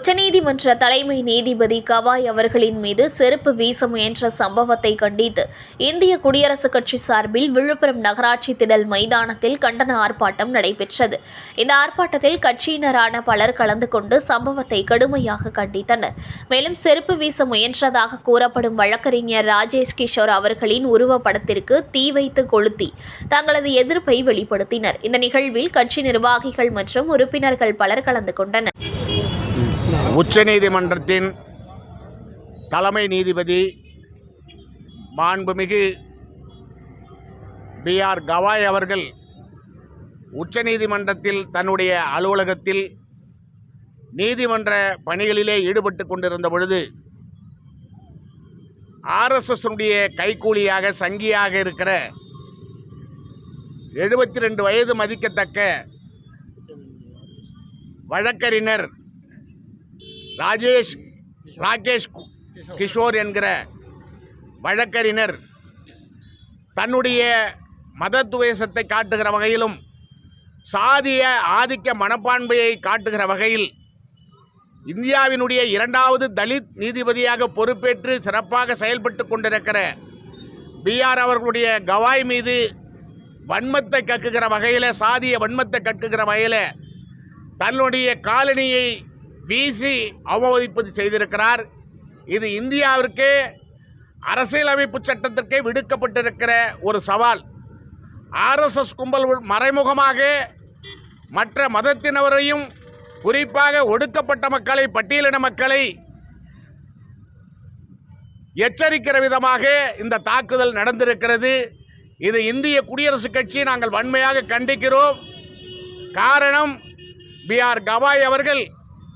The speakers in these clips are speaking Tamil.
உச்சநீதிமன்ற தலைமை நீதிபதி கவாய் அவர்களின் மீது செருப்பு வீச முயன்ற சம்பவத்தை கண்டித்து இந்திய குடியரசுக் கட்சி சார்பில் விழுப்புரம் நகராட்சி திடல் மைதானத்தில் கண்டன ஆர்ப்பாட்டம் நடைபெற்றது. இந்த ஆர்ப்பாட்டத்தில் கட்சியினரான பலர் கலந்து கொண்டு சம்பவத்தை கடுமையாக கண்டித்தனர். மேலும் செருப்பு வீச முயன்றதாக கூறப்படும் வழக்கறிஞர் ராஜேஷ் கிஷோர் அவர்களின் உருவப்படத்திற்கு தீ வைத்து கொளுத்தி தங்களது எதிர்ப்பை வெளிப்படுத்தினர். இந்த நிகழ்வில் கட்சி நிர்வாகிகள் மற்றும் உறுப்பினர்கள் பலர் கலந்து கொண்டனர். உச்சநீதிமன்றத்தின் தலைமை நீதிபதி மாண்புமிகு பி ஆர் கவாய் அவர்கள் உச்சநீதிமன்றத்தில் தன்னுடைய அலுவலகத்தில் நீதிமன்ற பணிகளிலே ஈடுபட்டு கொண்டிருந்த பொழுது ஆர்எஸ்எஸ்னுடைய கைக்கூலியாக சங்கியாக இருக்கிற எழுபத்தி ரெண்டு வயது மதிக்கத்தக்க வழக்கறிஞர் ராஜேஷ் ராகேஷ் கிஷோர் என்கிற வழக்கறிஞர் தன்னுடைய மத காட்டுகிற வகையிலும் சாதிய ஆதிக்க மனப்பான்மையை காட்டுகிற வகையில் இந்தியாவினுடைய இரண்டாவது தலித் நீதிபதியாக பொறுப்பேற்று சிறப்பாக செயல்பட்டு கொண்டிருக்கிற பிஆர் அவர்களுடைய கவாய் மீது வன்மத்தை கக்குகிற வகையில் சாதிய வன்மத்தை கக்குகிற வகையில் தன்னுடைய காலனியை வீசி அவமதிப்பது செய்திருக்கிறார். இது இந்தியாவிற்கு அரசியலமைப்பு சட்டத்திற்கே விடுக்கப்பட்டிருக்கிற ஒரு சவால். ஆர்எஸ்எஸ் கும்பல் மறைமுகமாக மற்ற மதத்தினவரையும் குறிப்பாக ஒடுக்கப்பட்ட மக்களை பட்டியலின மக்களை எச்சரிக்கிற விதமாக இந்த தாக்குதல் நடந்திருக்கிறது. இது இந்திய குடியரசுக் கட்சி நாங்கள் வன்மையாக கண்டிக்கிறோம். காரணம் பி ஆர் கவாய் அவர்கள்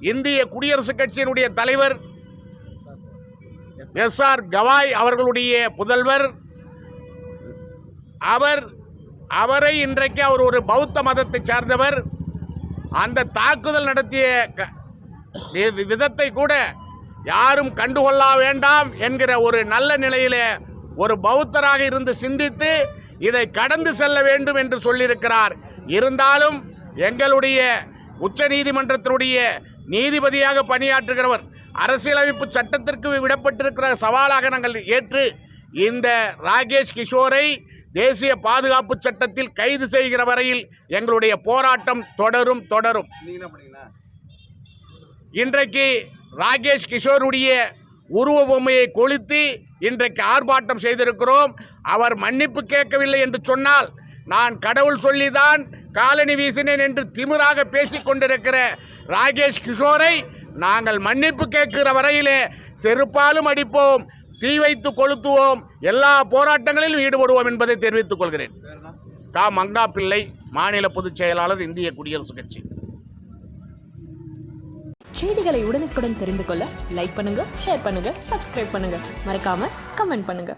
இந்திய குடியரசுக் கட்சியினுடைய தலைவர் எஸ் ஆர் கவாய் அவர்களுடைய புதல்வர். அவர் அவரை இன்றைக்கு அவர் ஒரு பௌத்த மதத்தை சார்ந்தவர். அந்த தாக்குதல் நடத்திய க- வி- விதத்தை கூட யாரும் கண்டுகொள்ள வேண்டாம் என்கிற ஒரு நல்ல நிலையில் ஒரு பௌத்தராக இருந்து சிந்தித்து இதை கடந்து செல்ல வேண்டும் என்று சொல்லியிருக்கிறார். இருந்தாலும் எங்களுடைய உச்ச நீதிமன்றத்தினுடைய நீதிபதியாக பணியாற்றுகிறவர் அரசியலமைப்பு சட்டத்திற்கு விடப்பட்டிருக்கிற சவாலாக நாங்கள் ஏற்று இந்த ராகேஷ் கிஷோரை தேசிய பாதுகாப்பு சட்டத்தில் கைது செய்கிற வரையில் எங்களுடைய போராட்டம் தொடரும் தொடரும். இன்றைக்கு ராகேஷ் கிஷோருடைய உருவ பொம்மையை கொளுத்தி இன்றைக்கு ஆர்ப்பாட்டம் செய்திருக்கிறோம். அவர் மன்னிப்பு கேட்கவில்லை என்று சொன்னால் நான் கடவுள் சொல்லிதான் காலனி வீசினேன் என்று திமிராக பேசிக் கொண்டிருக்கிற ராகேஷ் கிஷோரை நாங்கள் மன்னிப்பு கேட்கிற வரையிலே செருப்பாலும் அடிப்போம் தீ வைத்து கொளுத்துவோம் எல்லா போராட்டங்களிலும் ஈடுபடுவோம் என்பதை தெரிவித்துக் கொள்கிறேன். கா. மங்கா பிள்ளை மாநில பொதுச் செயலாளர் இந்திய குடியரசுக் கட்சி. செய்திகளை உடனுக்குடன் தெரிந்து கொள்ள லைக் பண்ணுங்க ஷேர் பண்ணுங்க சப்ஸ்கிரைப் பண்ணுங்க. மறக்காம கமெண்ட் பண்ணுங்க.